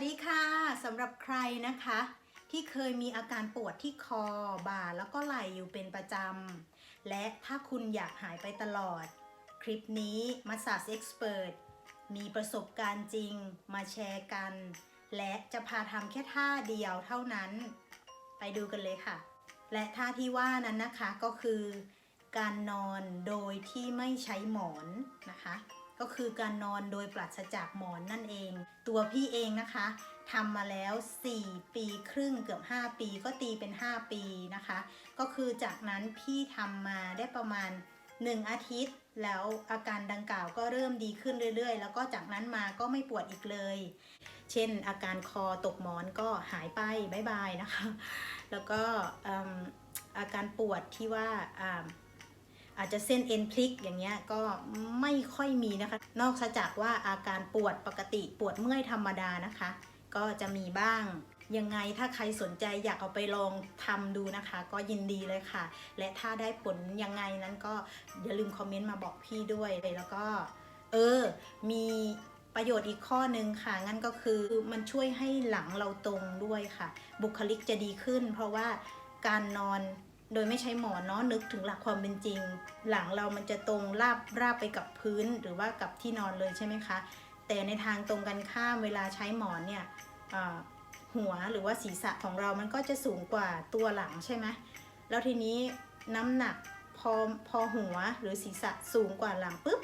วัสดีค่ะสำหรับใครนะคะ ที่เคยมีอาการปวดที่คอบ่าแล้วก็ไหล่อยู่เป็นประจำ และถ้าคุณอยากหายไปตลอด คลิปนี้ Massage Expert มีประสบการณ์จริงมาแชร์กัน และจะพาทำแค่ท่าเดียวเท่านั้น ไปดูกันเลยค่ะ และท่าที่ว่านั้นนะคะก็คือ การนอนโดยที่ไม่ใช้หมอนนะคะ ก็คือการนอนโดยปราศจากหมอนนั่นเอง ตัวพี่เองนะคะทำมาแล้ว 4 ปีครึ่งเกือบ 5 ปีก็ตีเป็น 5 ปีนะคะ ก็คือจากนั้นพี่ทำมาได้ประมาณ 1 อาทิตย์ แล้วอาการดังกล่าวก็เริ่มดีขึ้นเรื่อยๆ แล้วก็จากนั้นมาก็ไม่ปวดอีกเลย เช่น อาการคอตกหมอนก็หายไปบายบายนะคะ แล้วก็อืมอาการปวดที่ว่า อาอาจจะเส้นเอ็นพลิกอย่างเงี้ยก็ไม่ค่อยมีนะคะ นอกจากว่าอาการปวดปกติปวดเมื่อยธรรมดานะคะ ก็จะมีบ้างยังไงถ้าใครสนใจอยากเอาไปลองทำดูนะคะ ก็ยินดีเลยค่ะ และถ้าได้ผลยังไงนั้นก็อย่าลืมคอมเมนต์มาบอกพี่ด้วยแล้วก็ เออ มีประโยชน์อีกข้อหนึ่งค่ะ งั้นก็คือมันช่วยให้หลังเราตรงด้วยค่ะ บุคลิกจะดีขึ้น เพราะว่าการนอน โดยไม่ใช้หมอนเนาะนึกถึงหลักความเป็นจริง หลังเรามันจะตรงราบราบไปกับพื้นหรือว่ากับที่นอนเลยใช่ไหมคะ แต่ในทางตรงกันข้ามเวลาใช้หมอนเนี่ยหัวหรือว่าศีรษะของเรามันก็จะสูงกว่าตัวหลังใช่ไหมแล้วทีนี้น้ำหนักพอพอหัวหรือศีรษะสูงกว่าหลังปุ๊บ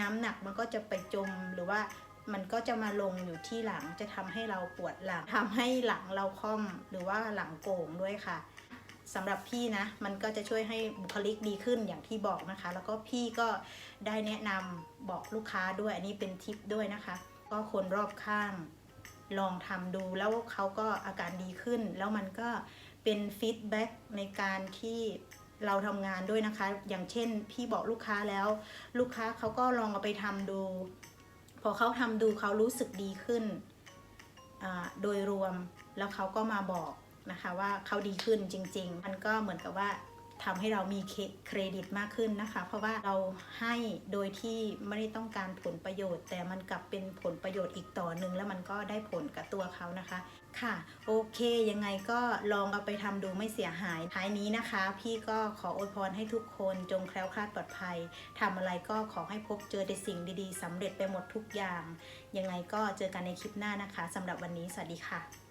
น้ำหนักมันก็จะไปจมหรือว่ามันก็จะมาลงอยู่ที่หลังจะทำให้เราปวดหลังทำให้หลังเราค่อมหรือว่าหลังโก่งด้วยค่ะ สำหรับพี่นะ มันก็จะช่วยให้บุคลิกดีขึ้นอย่างที่บอกนะคะ แล้วก็พี่ก็ได้แนะนำบอกลูกค้าด้วยอันนี้เป็นทิปด้วยนะคะ ก็คนรอบข้างลองทำดูแล้วเขาก็อาการดีขึ้น แล้วมันก็เป็นฟีดแบ็กในการที่เราทำงานด้วยนะคะ อย่างเช่น พี่บอกลูกค้าแล้ว ลูกค้าเขาก็ลองเอาไปทำดู พอเขาทำดูเขารู้สึกดีขึ้น โดยรวมแล้วเขาก็มาบอก นะคะว่าเขาดีขึ้นจริง ๆ มันก็เหมือนกับว่าทำให้เรามีเครดิตมากขึ้นนะคะ เพราะว่าเราให้โดยที่ไม่ได้ต้องการผลประโยชน์ แต่มันกลับเป็นผลประโยชน์อีกต่อหนึ่งแล้วมันก็ได้ผลกับตัวเขานะคะ ค่ะ โอเค ยังไงก็ลองเอาไปทำดูไม่เสียหายท้ายนี้นะคะ พี่ก็ขออวยพรให้ทุกคนจงแคล้วคลาดปลอดภัยทำอะไรก็ขอให้พบเจอแต่สิ่งดีๆสำเร็จไปหมดทุกอย่าง ยังไงก็เจอกันในคลิปหน้านะคะสำหรับวันนี้สวัสดีค่ะ